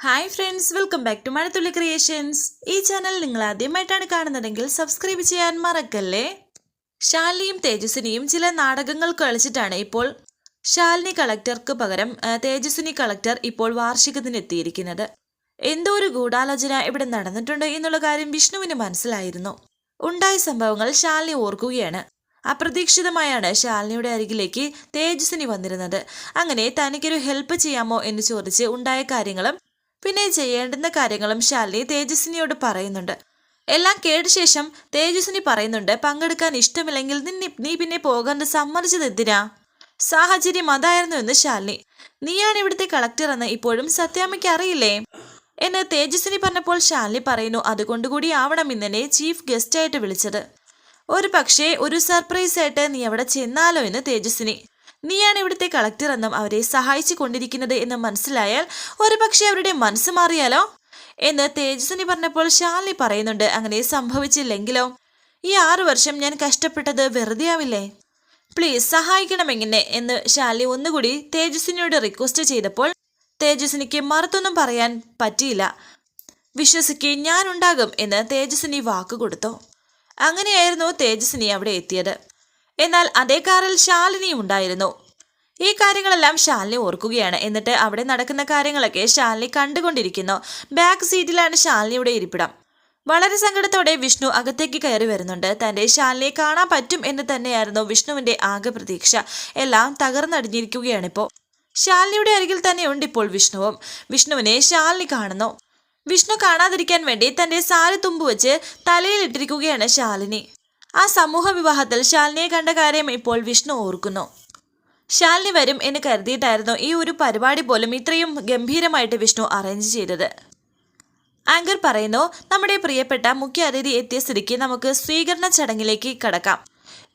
Hi friends welcome back to Mazhathulli creations ഈ channel നിങ്ങൾ ആദ്യമായിട്ടാണ് കാണുന്നതെങ്കിൽ സബ്സ്ക്രൈബ് ചെയ്യാൻ മറക്കല്ലേ? ശാലിനിയും തേജസ്വിനിയും ചില നാടകങ്ങൾ കളിച്ചിട്ടാണ് ഇപ്പോൾ ശാലിനി കളക്ടർക്ക് പകരം തേജസ്വിനി കളക്ടർ ഇപ്പോൾ വാർഷികത്തിനെത്തിയിരിക്കുന്നത്. എന്തോ ഒരു ഗൂഢാലോചന ഇവിടെ നടന്നിട്ടുണ്ട് എന്നുള്ള കാര്യം വിഷ്ണുവിന് മനസ്സിലായിരുന്നു. ഉണ്ടായ സംഭവങ്ങൾ ശാലിനി ഓർക്കുകയാണ്. അപ്രതീക്ഷിതമായാണ് ശാലിനിയുടെ അരികിലേക്ക് തേജസ്വിനി വന്നിരുന്നത്. അങ്ങനെ തനിക്കൊരു ഹെൽപ്പ് ചെയ്യാമോ എന്ന് ചോദിച്ച് ഉണ്ടായ കാര്യങ്ങളും പിന്നെ ചെയ്യേണ്ടുന്ന കാര്യങ്ങളും ശാലിനി തേജസ്വിനിയോട് പറയുന്നുണ്ട്. എല്ലാം കേട്ട ശേഷം തേജസ്വിനി പറയുന്നുണ്ട് പങ്കെടുക്കാൻ ഇഷ്ടമില്ലെങ്കിൽ നിന്നെ നീ പിന്നെ പോകാൻ സമ്മതിച്ചത് എന്തിനാ? സാഹചര്യം അതായിരുന്നു എന്ന് ശാലിനി. നീയാണ് ഇവിടുത്തെ കളക്ടർ എന്ന് ഇപ്പോഴും സത്യാമ്മയ്ക്ക് അറിയില്ലേ? എന്ന് തേജസ്വിനി പറഞ്ഞപ്പോൾ ശാലിനി പറയുന്നു അതുകൊണ്ടുകൂടി ആവണം ഇന്നെ ചീഫ് ഗസ്റ്റായിട്ട് വിളിച്ചത്. ഒരു പക്ഷേ ഒരു സർപ്രൈസ് ആയിട്ട് നീ അവിടെ ചെന്നാലോ എന്ന് തേജസ്വിനി നീയാണ് ഇവിടുത്തെ കളക്ടർ എന്നും അവരെ സഹായിച്ചു കൊണ്ടിരിക്കുന്നത് എന്ന് മനസ്സിലായാൽ ഒരുപക്ഷെ അവരുടെ മനസ്സ് മാറിയാലോ? എന്ന് തേജസ്വിനി പറഞ്ഞപ്പോൾ ശാലിനി പറയുന്നുണ്ട് അങ്ങനെ സംഭവിച്ചില്ലെങ്കിലോ? ഈ ആറു വർഷം ഞാൻ കഷ്ടപ്പെട്ടത് വെറുതെ ആവില്ലേ? പ്ലീസ് സഹായിക്കണമെങ്ങനെ എന്ന് ശാലി ഒന്നുകൂടി തേജസ്വിനിയോട് റിക്വസ്റ്റ് ചെയ്തപ്പോൾ തേജസ്വിനിക്ക് മറുത്തൊന്നും പറയാൻ പറ്റിയില്ല. വിശ്വസിക്ക് ഞാനുണ്ടാകും എന്ന് തേജസ്വിനി വാക്ക് കൊടുത്തു. അങ്ങനെയായിരുന്നു തേജസ്വിനി അവിടെ എത്തിയത്. എന്നാൽ അതേ കാറിൽ ശാലിനി ഉണ്ടായിരുന്നു. ഈ കാര്യങ്ങളെല്ലാം ശാലിനി ഓർക്കുകയാണ്. എന്നിട്ട് അവിടെ നടക്കുന്ന കാര്യങ്ങളൊക്കെ ശാലിനി കണ്ടുകൊണ്ടിരിക്കുന്നു. ബാക്ക് സീറ്റിലാണ് ശാലിനിയുടെ ഇരിപ്പിടം. വളരെ സങ്കടത്തോടെ വിഷ്ണു അകത്തേക്ക് കയറി വരുന്നുണ്ട്. തന്റെ ശാലിനിയെ കാണാൻ പറ്റും എന്ന് തന്നെയായിരുന്നു വിഷ്ണുവിന്റെ ആകെ പ്രതീക്ഷ. എല്ലാം തകർന്നടിഞ്ഞിരിക്കുകയാണിപ്പോൾ. ശാലിനിയുടെ അരികിൽ തന്നെയുണ്ട് ഇപ്പോൾ വിഷ്ണുവും. വിഷ്ണുവിനെ ശാലിനി കാണുന്നു. വിഷ്ണു കാണാതിരിക്കാൻ വേണ്ടി തന്റെ സാരി തുമ്പ് വെച്ച് തലയിലിട്ടിരിക്കുകയാണ് ശാലിനി. ആ സമൂഹ വിവാഹത്തിൽ ശാലിനിയെ കണ്ട കാര്യം ഇപ്പോൾ വിഷ്ണു ഓർക്കുന്നു. ശാലിനി വരും എന്ന് കരുതിയിട്ടായിരുന്നു ഈ ഒരു പരിപാടി പോലും ഇത്രയും ഗംഭീരമായിട്ട് വിഷ്ണു അറേഞ്ച് ചെയ്തത്. ആങ്കർ പറയുന്നു നമ്മുടെ പ്രിയപ്പെട്ട മുഖ്യ അതിഥി എത്തിയ സ്ഥിതിക്ക് നമുക്ക് സ്വീകരണ ചടങ്ങിലേക്ക് കടക്കാം.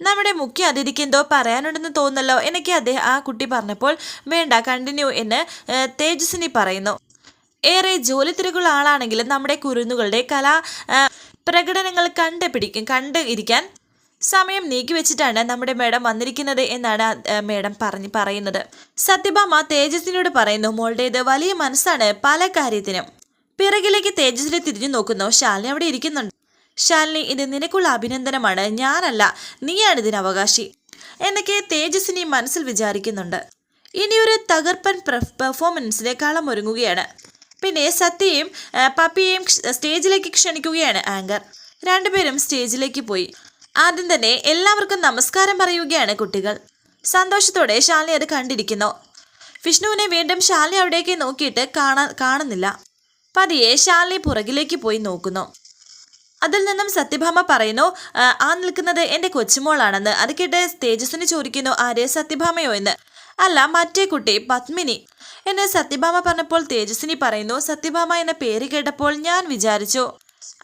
നമ്മുടെ മുഖ്യ അതിഥിക്ക് എന്തോ പറയാനുണ്ടെന്ന് തോന്നുന്നല്ലോ എനിക്ക് അദ്ദേഹം ആ കുട്ടി പറഞ്ഞപ്പോൾ വേണ്ട കണ്ടിന്യൂ എന്ന് തേജസ്വിനി പറയുന്നു. ഏറെ ജോലി തിരക്കുള്ള ആളാണെങ്കിലും നമ്മുടെ കുരുന്നുകളുടെ കലാ പ്രകടനങ്ങൾ കണ്ടുപിടിക്കും കണ്ട് ഇരിക്കാൻ സമയം നീക്കിവെച്ചിട്ടാണ് നമ്മുടെ മേഡം വന്നിരിക്കുന്നത് എന്നാണ് മേഡം പറഞ്ഞ് പറയുന്നത്. സത്യഭാമ തേജസ്സിനോട് പറയുന്നു മോളുടേത് വലിയ മനസ്സാണ് പല കാര്യത്തിനും. പിറകിലേക്ക് തേജസ്സിനെ തിരിഞ്ഞു നോക്കുന്നു. ശാലിനി അവിടെ ഇരിക്കുന്നുണ്ട്. ശാലിനി ഇത് നിനക്കുള്ള അഭിനന്ദനമാണ്. ഞാനല്ല നീയാണ് ഇതിന് അവകാശി. എന്നൊക്കെ തേജസ്സിനി മനസ്സിൽ വിചാരിക്കുന്നുണ്ട്. ഇനിയൊരു തകർപ്പൻ പെർഫോമൻസിന് കളമൊരുങ്ങുകയാണ് പിന്നെ സത്യയും പപ്പിയെയും സ്റ്റേജിലേക്ക് ക്ഷണിക്കുകയാണ് ആങ്കർ. രണ്ടുപേരും സ്റ്റേജിലേക്ക് പോയി. ആദ്യം തന്നെ എല്ലാവർക്കും നമസ്കാരം പറയുകയാണ് കുട്ടികൾ. സന്തോഷത്തോടെ ശാലിനി അത് കണ്ടിരിക്കുന്നു. വിഷ്ണുവിനെ വീണ്ടും ശാലിനി അവിടേക്ക് നോക്കിയിട്ട് കാണാ കാണുന്നില്ല. പതിയെ ശാലിനി പുറകിലേക്ക് പോയി നോക്കുന്നു. അതിൽ നിന്നും സത്യഭാമ പറയുന്നു "ആ, ആ നിൽക്കുന്നത് എന്റെ കൊച്ചുമോളാണെന്ന്. അത് കേട്ട് തേജസ്വിനി ചോദിക്കുന്നു ആര് സത്യഭാമയോ എന്ന്. അല്ല മറ്റേ കുട്ടി പത്മിനി. എന്ന് സത്യഭാമ പറഞ്ഞപ്പോൾ തേജസ്വിനി പറയുന്നു സത്യഭാമ എന്ന പേര് കേട്ടപ്പോൾ ഞാൻ വിചാരിച്ചു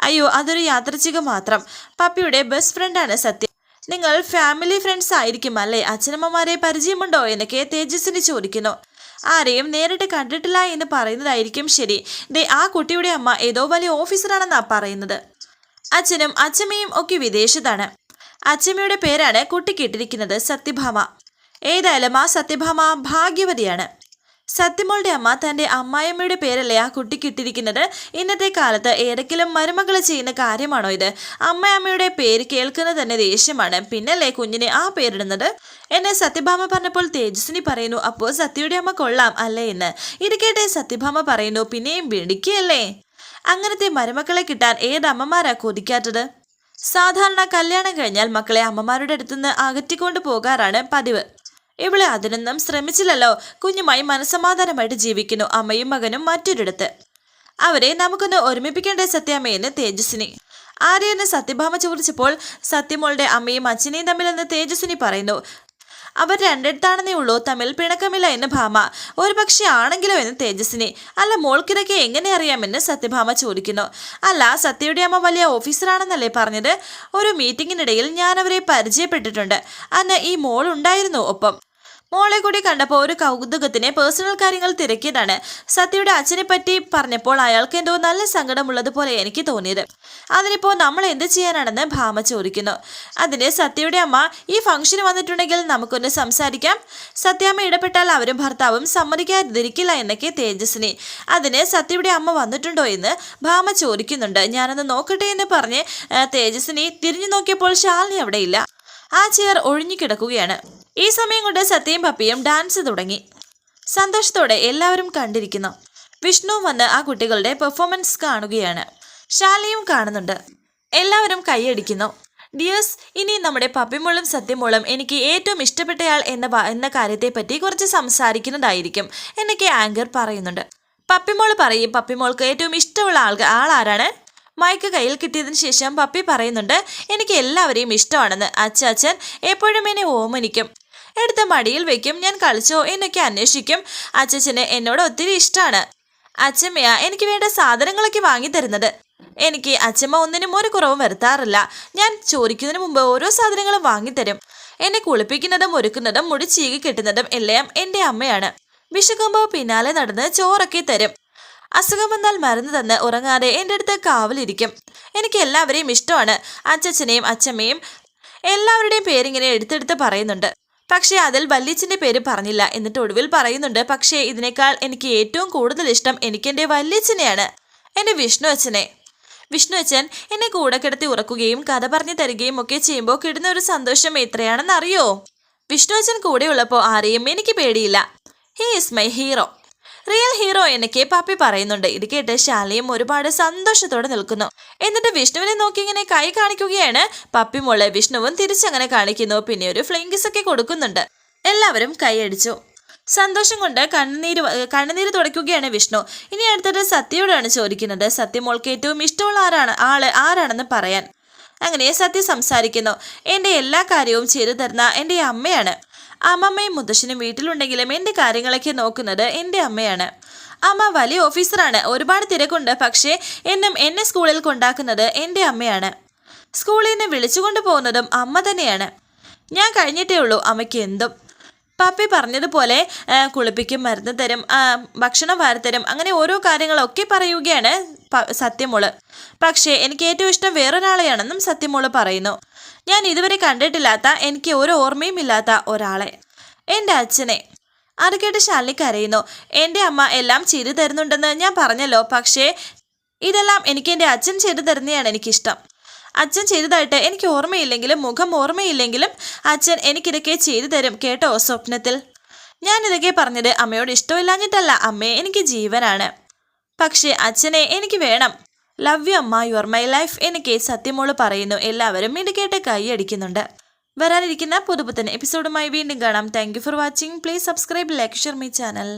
അയ്യോ അതൊരു യാത്രച്ചിക മാത്രം. പപ്പിയുടെ ബെസ്റ്റ് ഫ്രണ്ടാണ് സത്യ. നിങ്ങൾ ഫാമിലി ഫ്രണ്ട്സ് ആയിരിക്കും അല്ലേ? അച്ഛനമ്മമാരെ പരിചയമുണ്ടോ? എന്നൊക്കെ തേജസ്വിനി ചോദിക്കുന്നു. ആരെയും നേരിട്ട് കണ്ടിട്ടില്ല എന്ന് പറയുന്നതായിരിക്കും ശരി. ദേ ആ കുട്ടിയുടെ അമ്മ ഏതോ വലിയ ഓഫീസറാണെന്നാ പറയുന്നത്. അച്ഛനും അച്ഛമ്മയും ഒക്കെ വിദേശത്താണ്. അച്ഛമ്മയുടെ പേരാണ് കുട്ടിക്കിട്ടിരിക്കുന്നത് സത്യഭാമ. ഏതായാലും ആ സത്യഭാമ ഭാഗ്യവതിയാണ്. സത്യമോളുടെ അമ്മ തന്റെ അമ്മായിയമ്മയുടെ പേരല്ലേ ആ കുട്ടിക്ക് ഇട്ടിരിക്കുന്നത് ഇന്നത്തെ കാലത്ത് ഏതെങ്കിലും മരുമകൾ ചെയ്യുന്ന കാര്യമാണോ ഇത്? അമ്മയമ്മയുടെ പേര് കേൾക്കുന്നത് തന്നെ ദേഷ്യമാണ്. പിന്നല്ലേ കുഞ്ഞിനെ ആ പേരിടുന്നത്? എന്നെ സത്യഭാമ പറഞ്ഞപ്പോൾ തേജസ്വിനി പറയുന്നു അപ്പോൾ സത്യയുടെ അമ്മ കൊള്ളാം അല്ലേ എന്ന്. ഇത് സത്യഭാമ പറയുന്നു പിന്നെയും വിളിക്കുകയല്ലേ? അങ്ങനത്തെ മരുമക്കളെ കിട്ടാൻ ഏത് അമ്മമാരാ കൊതിക്കാത്തത്? സാധാരണ കല്യാണം കഴിഞ്ഞാൽ മക്കളെ അമ്മമാരുടെ അടുത്തുനിന്ന് അകറ്റിക്കൊണ്ട് പോകാറാണ് പതിവ്. ഇവളെ അതിനൊന്നും ശ്രമിച്ചില്ലല്ലോ. കുഞ്ഞുമായി മനസമാധാനമായിട്ട് ജീവിക്കുന്നു അമ്മയും മകനും മറ്റൊരിടത്ത്. അവരെ നമുക്കൊന്ന് ഒരുമിപ്പിക്കേണ്ടേ സത്യാമ്മയെന്ന് തേജസ്വിനി. ആര്യനെ സത്യഭാമ ചോദിച്ചപ്പോൾ സത്യമോളുടെ അമ്മയും അച്ഛനെയും തമ്മിലെന്ന് തേജസ്വിനി പറയുന്നു. അവർ രണ്ടിടത്താണെന്നേ ഉള്ളൂ തമ്മിൽ പിണക്കമില്ല എന്ന് ഭാമ. ഒരു പക്ഷേ ആണെങ്കിലോ എന്ന് തേജസ്വിനി. അല്ല മോൾക്കിടയ്ക്ക് എങ്ങനെ അറിയാമെന്ന് സത്യഭാമ ചോദിക്കുന്നു. അല്ല സത്യയുടെ അമ്മ വലിയ ഓഫീസറാണെന്നല്ലേ പറഞ്ഞത്? ഒരു മീറ്റിങ്ങിനിടയിൽ ഞാൻ അവരെ പരിചയപ്പെട്ടിട്ടുണ്ട്. അന്ന് ഈ മോൾ ഉണ്ടായിരുന്നു ഒപ്പം. മോളെ കൂടി കണ്ടപ്പോൾ ഒരു കൗതുകത്തിന് പേഴ്സണൽ കാര്യങ്ങൾ തിരക്കിയതാണ്. സത്യയുടെ അച്ഛനെ പറ്റി പറഞ്ഞപ്പോൾ അയാൾക്ക് എന്തോ നല്ല സങ്കടമുള്ളതുപോലെ എനിക്ക് തോന്നിയത്. അതിനിപ്പോൾ നമ്മൾ എന്ത് ചെയ്യാനാണെന്ന് ഭാമ ചോദിക്കുന്നു. അതിന് സത്യയുടെ അമ്മ ഈ ഫംഗ്ഷന് വന്നിട്ടുണ്ടെങ്കിൽ നമുക്കൊന്ന് സംസാരിക്കാം. സത്യാമ്മ ഇടപെട്ടാൽ അവരും ഭർത്താവും സമ്മതിക്കാതിരിക്കില്ല എന്നൊക്കെ തേജസ്വിനി. അതിന് സത്യയുടെ അമ്മ വന്നിട്ടുണ്ടോ എന്ന് ഭാമ ചോദിക്കുന്നുണ്ട്. ഞാനൊന്ന് നോക്കട്ടെ എന്ന് പറഞ്ഞ് തേജസ്വിനി തിരിഞ്ഞു നോക്കിയപ്പോൾ ശാലിനി അവിടെയില്ല ആ ചെയർ ഒഴിഞ്ഞു കിടക്കുകയാണ്. ഈ സമയം കൊണ്ട് സത്യയും പപ്പിയും ഡാൻസ് തുടങ്ങി. സന്തോഷത്തോടെ എല്ലാവരും കണ്ടിരിക്കുന്നു. വിഷ്ണു വന്ന് ആ കുട്ടികളുടെ പെർഫോമൻസ് കാണുകയാണ്. ശാലയും കാണുന്നുണ്ട്. എല്ലാവരും കൈയടിക്കുന്നു. ഡിയേഴ്സ് ഇനി നമ്മുടെ പപ്പിമോളും സത്യമോളും എനിക്ക് ഏറ്റവും ഇഷ്ടപ്പെട്ടയാൾ എന്ന എന്ന കാര്യത്തെപ്പറ്റി കുറച്ച് സംസാരിക്കുന്നതായിരിക്കും എന്നൊക്കെ ആങ്കർ പറയുന്നുണ്ട്. പപ്പിമോൾ പറയും പപ്പിമോൾക്ക് ഏറ്റവും ഇഷ്ടമുള്ള ആൾ ആളാരാണ്? മൈക്ക് കയ്യിൽ കിട്ടിയതിന് ശേഷം പപ്പി പറയുന്നുണ്ട് എനിക്ക് എല്ലാവരെയും ഇഷ്ടമാണെന്ന്. അച്ചാച്ചൻ എപ്പോഴും എന്നെ ഓമനിക്കും. എടുത്ത മടിയിൽ വെക്കും. ഞാൻ കളിച്ചോ? എന്നൊക്കെ അന്വേഷിക്കും. അച്ചച്ചന് എന്നോട് ഒത്തിരി ഇഷ്ടമാണ്. അച്ചമ്മയാ എനിക്ക് വേണ്ട സാധനങ്ങളൊക്കെ വാങ്ങി തരുന്നത്. എനിക്ക് അച്ചമ്മ ഒന്നിനും ഒരു കുറവും വരുത്താറില്ല. ഞാൻ ചോദിക്കുന്നതിന് മുമ്പ് ഓരോ സാധനങ്ങളും വാങ്ങിത്തരും എന്നെ കുളിപ്പിക്കുന്നതും ഒരുക്കുന്നതും മുടി ചീകി കെട്ടുന്നതും എല്ലാം എന്റെ അമ്മയാണ്. വിശക്കുമ്പോൾ പിന്നാലെ നടന്ന് ചോറൊക്കെ തരും. അസുഖം വന്നാൽ മരുന്ന് തന്ന് ഉറങ്ങാതെ എന്റെ അടുത്ത് കാവലിരിക്കും. എനിക്ക് എല്ലാവരെയും ഇഷ്ടമാണ്. അച്ചച്ചനെയും അച്ചമ്മയും എല്ലാവരുടെയും പേരിങ്ങനെ എടുത്തെടുത്ത് പറയുന്നുണ്ട്. പക്ഷേ അതിൽ വല്യച്ഛന്റെ പേര് പറഞ്ഞില്ല എന്നിട്ട് ഒടുവിൽ പറയുന്നുണ്ട് പക്ഷേ ഇതിനേക്കാൾ എനിക്ക് ഏറ്റവും കൂടുതൽ ഇഷ്ടം എനിക്കെന്റെ വല്യച്ഛനെയാണ്. എന്റെ വിഷ്ണു അച്ഛനെ. വിഷ്ണു അച്ഛൻ എന്നെ കൂടെ കിടത്തി ഉറക്കുകയും കഥ പറഞ്ഞു തരികയും ഒക്കെ ചെയ്യുമ്പോൾ കിടുന്ന ഒരു സന്തോഷം എത്രയാണെന്ന് അറിയോ വിഷ്ണു അച്ഛൻ കൂടെയുള്ളപ്പോൾ ആരെയും എനിക്ക് പേടിയില്ല. He is my hero real hero എന്നൊക്കെ പാപ്പി പറയുന്നുണ്ട്. ഇത് കേട്ട് ശാലയും ഒരുപാട് സന്തോഷത്തോടെ നിൽക്കുന്നു. എന്നിട്ട് വിഷ്ണുവിനെ നോക്കി ഇങ്ങനെ കൈ കാണിക്കുകയാണ്. പപ്പി മോളെ വിഷ്ണുവും തിരിച്ചങ്ങനെ കാണിക്കുന്നു. പിന്നെ ഒരു ഫ്ലിങ്കിസ് ഒക്കെ കൊടുക്കുന്നുണ്ട്. എല്ലാവരും കൈയടിച്ചു സന്തോഷം കൊണ്ട് കണ്ണുനീര് കണ്ണുനീര് തുടയ്ക്കുകയാണ് വിഷ്ണു. ഇനി അടുത്തത് സത്യയോടാണ് ചോദിക്കുന്നത്. സത്യമോൾക്ക് ഏറ്റവും ഇഷ്ടമുള്ള ആരാണ്? ആൾ ആരാണെന്ന് പറയാൻ. അങ്ങനെ സത്യ സംസാരിക്കുന്നു. എന്റെ എല്ലാ കാര്യവും ചെയ്തു തരുന്ന എന്റെ അമ്മയാണ്. അമ്മമ്മയും മുത്തശ്ശനും വീട്ടിലുണ്ടെങ്കിലും എന്റെ കാര്യങ്ങളൊക്കെ നോക്കുന്നത് എന്റെ അമ്മയാണ്. അമ്മ വലിയ ഓഫീസറാണ്. ഒരുപാട് തിരക്കുണ്ട്. പക്ഷേ എന്നും എന്നെ സ്കൂളിൽ കൊണ്ടാക്കുന്നത് എന്റെ അമ്മയാണ്. സ്കൂളിൽ നിന്ന് വിളിച്ചുകൊണ്ട് പോകുന്നതും അമ്മ തന്നെയാണ്. ഞാൻ കഴിഞ്ഞിട്ടേ ഉള്ളൂ അമ്മയ്ക്ക് എന്തും. പപ്പി പറഞ്ഞതുപോലെ കുളിപ്പിക്കും മരുന്ന് തരും ഭക്ഷണം വാരത്തരും അങ്ങനെ ഓരോ കാര്യങ്ങളൊക്കെ പറയുകയാണ് സത്യമോൾ. പക്ഷേ എനിക്ക് ഏറ്റവും ഇഷ്ടം വേറൊരാളെയാണെന്നും സത്യമോൾ പറയുന്നു. ഞാൻ ഇതുവരെ കണ്ടിട്ടില്ലാത്ത എനിക്ക് ഒരു ഓർമ്മയും ഇല്ലാത്ത ഒരാളെ. എന്റെ അച്ഛനെ. അത് കേട്ട് ശാലിനി കരയുന്നു. എന്റെ അമ്മ എല്ലാം ചെയ്തു തരുന്നുണ്ടെന്ന് ഞാൻ പറഞ്ഞല്ലോ. പക്ഷേ ഇതെല്ലാം എനിക്ക് എന്റെ അച്ഛൻ ചെയ്തു തരുന്നതാണ് എനിക്കിഷ്ടം. അച്ഛൻ ചെയ്തതായിട്ട് എനിക്ക് ഓർമ്മയില്ലെങ്കിലും മുഖം ഓർമ്മയില്ലെങ്കിലും അച്ഛൻ എനിക്കിതൊക്കെ ചെയ്തു തരും. കേട്ടോ സ്വപ്നത്തിൽ? ഞാനിതൊക്കെ പറഞ്ഞത് അമ്മയോട് ഇഷ്ടമില്ലാഞ്ഞിട്ടല്ല. അമ്മയെ എനിക്ക് ജീവനാണ്. പക്ഷേ അച്ഛനെ എനിക്ക് വേണം. Love you amma your my life എനിക്ക് സത്യമോൾ പറയുന്നു. എല്ലാവരും ഇത് കേട്ട് കൈയടിക്കുന്നുണ്ട് വരാനിരിക്കുന്ന പുതുപുത്തൻ എപ്പിസോഡുമായി വീണ്ടും കാണാം. Thank for watching. Please subscribe like share my channel.